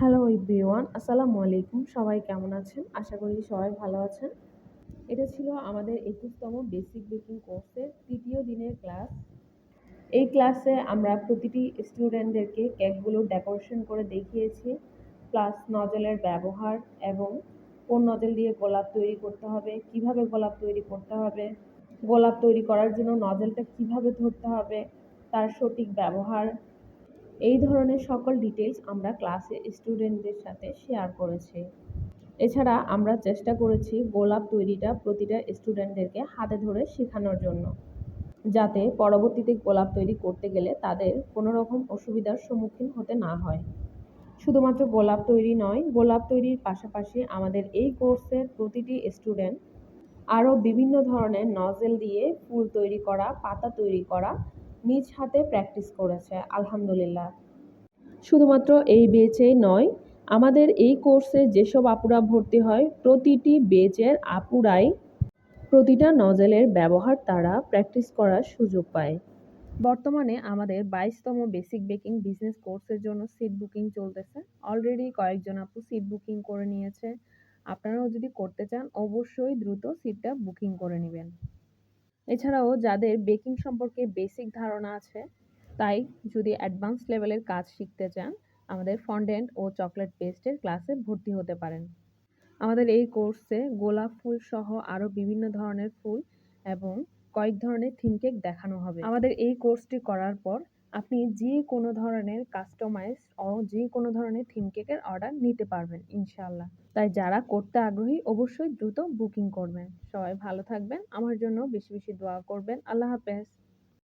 Hello everyone, আসসালামু আলাইকুম। সবাই কেমন আছেন? আশা করি সবাই ভালো আছেন। এটা ছিল আমাদের একুশতম বেসিক বেকিং কোর্সের তৃতীয় দিনের ক্লাস। এই ক্লাসে আমরা প্রতিটি স্টুডেন্টদেরকে কেকগুলো ডেকোরেশন করে দেখিয়েছি, প্লাস নজলের ব্যবহার এবং কোন নজল দিয়ে গোলাপ তৈরি করতে হবে, কীভাবে গোলাপ তৈরি করতে হবে, গোলাপ তৈরি করার জন্য নজলটা কীভাবে ধরতে হবে, তার সঠিক ব্যবহার এই ধরনের সকল ডিটেলস আমরা ক্লাসে স্টুডেন্টদের সাথে শেয়ার করেছি। এছাড়া আমরা চেষ্টা করেছি গোলাপ তৈরিটা প্রতিটা স্টুডেন্টদেরকে হাতে ধরে শেখানোর জন্য। যাতে পরবর্তীতে গোলাপ তৈরি করতে গেলে তাদের কোনো রকম অসুবিধার সম্মুখীন হতে না হয়। শুধুমাত্র গোলাপ তৈরি নয়, গোলাপ তৈরির পাশাপাশি আমাদের এই কোর্সের প্রতিটি স্টুডেন্ট আরও বিভিন্ন ধরনের নজেল দিয়ে ফুল তৈরি করা, পাতা তৈরি করা নিজ হাতে প্র্যাকটিস করেছে, আলহামদুলিল্লাহ। শুধুমাত্র এই বেচেই নয়, আমাদের এই কোর্সে যেসব আপুরা ভর্তি হয়, প্রতিটি বেচের আপুরাই প্রতিটা নজেলের ব্যবহার তারা প্র্যাকটিস করার সুযোগ পায়। বর্তমানে আমাদের বাইশতম বেসিক বেকিং বিজনেস কোর্সের জন্য সিট বুকিং চলতেছে। অলরেডি কয়েকজন আপু সিট বুকিং করে নিয়েছে। আপনারাও যদি করতে চান, অবশ্যই দ্রুত সিটটা বুকিং করে নেবেন। এছাড়াও যাদের বেকিং সম্পর্কে বেসিক ধারণা আছে, তাই যদি অ্যাডভান্স লেভেলের কাজ শিখতে চান, আমাদের ফন্ডেন্ট ও চকলেট পেস্টের ক্লাসে ভর্তি হতে পারেন। আমাদের এই কোর্সে গোলাপ ফুল সহ আরও বিভিন্ন ধরনের ফুল এবং কয়েক ধরনের থিম কেক দেখানো হবে। আমাদের এই কোর্সটি করার পর আপনি যে কোনো ধরনের কাস্টমাইজ ও যে কোনো ধরনের থিম কেকের অর্ডার নিতে পারবেন ইনশাল্লাহ তাই যারা করতে আগ্রহী, অবশ্যই দ্রুত বুকিং করবেন। সবাই ভালো থাকবেন। আমার জন্য বেশি বেশি দোয়া করবেন। আল্লাহ হাফেজ।